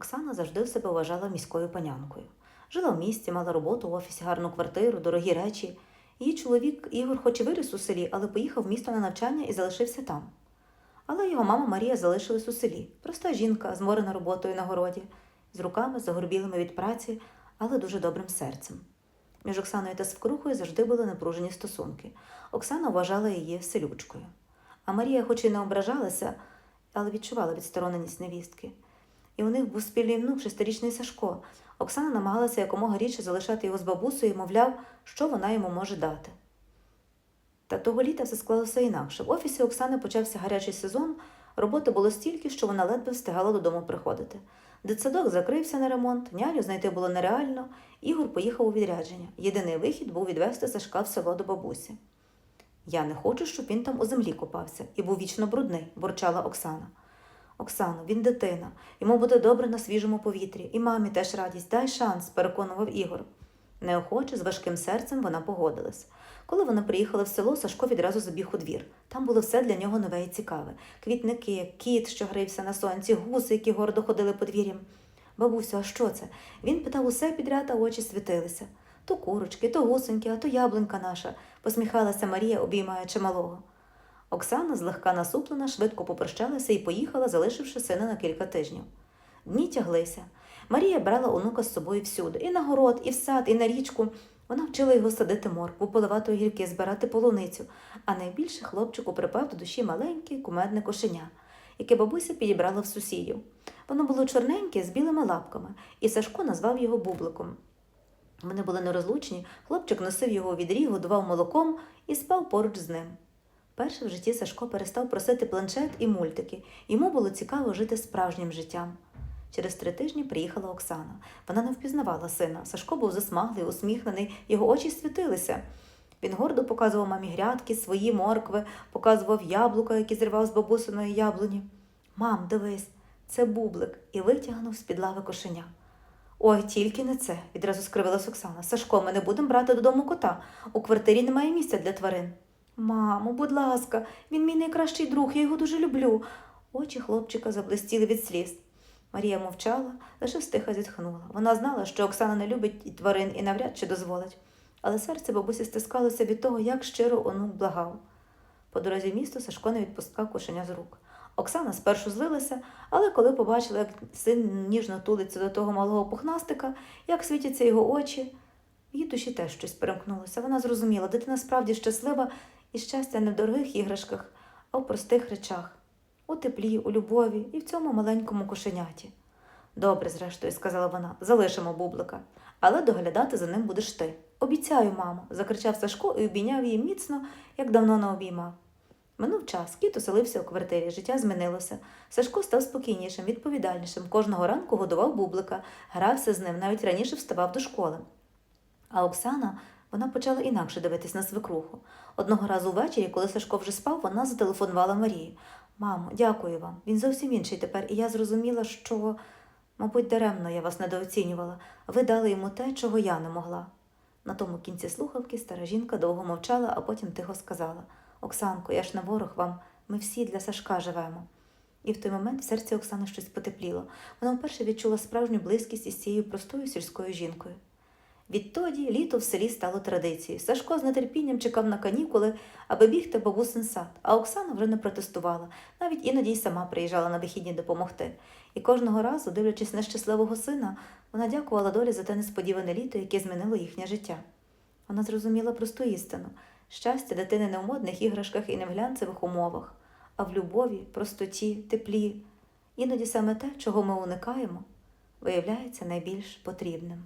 Оксана завжди себе вважала міською панянкою. Жила в місті, мала роботу в офісі, гарну квартиру, дорогі речі. Її чоловік Ігор, хоч і виріс у селі, але поїхав в місто на навчання і залишився там. Але його мама Марія залишилась у селі. Проста жінка, зморена роботою на городі, з руками, загорбілими від праці, але дуже добрим серцем. Між Оксаною та свекрухою завжди були напружені стосунки. Оксана вважала її селючкою. А Марія, хоч і не ображалася, але відчувала відстороненість невістки. І у них був спільний внук, шестирічний Сашко. Оксана намагалася якомога рідше залишати його з бабусею і мовляв, що вона йому може дати. Та того літа все склалося інакше. В офісі Оксани почався гарячий сезон, роботи було стільки, що вона ледве встигала додому приходити. Дитсадок закрився на ремонт, няню знайти було нереально, Ігор поїхав у відрядження. Єдиний вихід був відвести Сашка в село до бабусі. Я не хочу, щоб він там у землі копався і був вічно брудний, бурчала Оксана. Оксано, він дитина, йому буде добре на свіжому повітрі, і мамі теж радість, дай шанс, переконував Ігор. Неохоче, з важким серцем вона погодилась. Коли вони приїхали в село, Сашко відразу забіг у двір. Там було все для нього нове і цікаве: квітники, кіт, що грився на сонці, гуси, які гордо ходили подвір'ям. Бабусю, а що це? Він питав усе підряд, а очі світилися. То курочки, то гусеньки, а то яблунька наша, посміхалася Марія, обіймаючи малого. Оксана, злегка насуплена, швидко попрощалася і поїхала, залишивши сина на кілька тижнів. Дні тяглися. Марія брала онука з собою всюди, і на город, і в сад, і на річку. Вона вчила його садити моркву, поливати огірки, збирати полуницю, а найбільше хлопчику припав до душі маленьке кумедне кошеня, яке бабуся підібрала в сусідів. Воно було чорненьке з білими лапками, і Сашко назвав його бубликом. Вони були нерозлучні, хлопчик носив його у відрі, годував молоком і спав поруч з ним. Перше в житті Сашко перестав просити планшет і мультики. Йому було цікаво жити справжнім життям. Через три тижні приїхала Оксана. Вона не впізнавала сина. Сашко був засмаглий, усміхнений, його очі світилися. Він гордо показував мамі грядки, свої моркви, показував яблука, які зривав з бабусиної яблуні. Мам, дивись, це бублик, і витягнув з-під лави кошеня. Ой, тільки не це, відразу скривилась Оксана. Сашко, ми не будемо брати додому кота. У квартирі немає місця для тварин. Мамо, будь ласка, він мій найкращий друг, я його дуже люблю. Очі хлопчика заблистіли від сліз. Марія мовчала, лише стиха зітхнула. Вона знала, що Оксана не любить тварин і навряд чи дозволить. Але серце бабусі стискалося від того, як щиро онук благав. По дорозі в місто Сашко не відпускав кошеня з рук. Оксана спершу злилася, але коли побачила, як син ніжно тулиться до того малого пухнастика, як світяться його очі, її душі теж щось перемкнулося. Вона зрозуміла, дитина справді щаслива і щастя не в дорогих іграшках, а в простих речах, у теплі, у любові і в цьому маленькому кошеняті. Добре, зрештою, сказала вона, залишимо бублика, але доглядати за ним будеш ти. Обіцяю, мамо, закричав Сашко і обійняв її міцно, як давно не обіймав. Минув час, кіт оселився у квартирі, життя змінилося. Сашко став спокійнішим, відповідальнішим. Кожного ранку годував бублика, грався з ним, навіть раніше вставав до школи. А Оксана вона почала інакше дивитись на свекруху. Одного разу ввечері, коли Сашко вже спав, вона зателефонувала Марії. Мамо, дякую вам. Він зовсім інший тепер, і я зрозуміла, що, мабуть, даремно я вас недооцінювала. Ви дали йому те, чого я не могла. На тому кінці слухавки стара жінка довго мовчала, а потім тихо сказала Оксанко, я ж не ворог вам, ми всі для Сашка живемо. І в той момент в серці Оксани щось потепліло. Вона вперше відчула справжню близькість із цією простою сільською жінкою. Відтоді літо в селі стало традицією. Сашко з нетерпінням чекав на канікули, аби бігти бабусин сад, а Оксана вже не протестувала, навіть іноді й сама приїжджала на вихідні допомогти. І кожного разу, дивлячись на щасливого сина, вона дякувала долі за те несподіване літо, яке змінило їхнє життя. Вона зрозуміла просту істину щастя дитини не в модних іграшках і не в глянцевих умовах, а в любові, простоті, теплі. Іноді саме те, чого ми уникаємо, виявляється найбільш потрібним.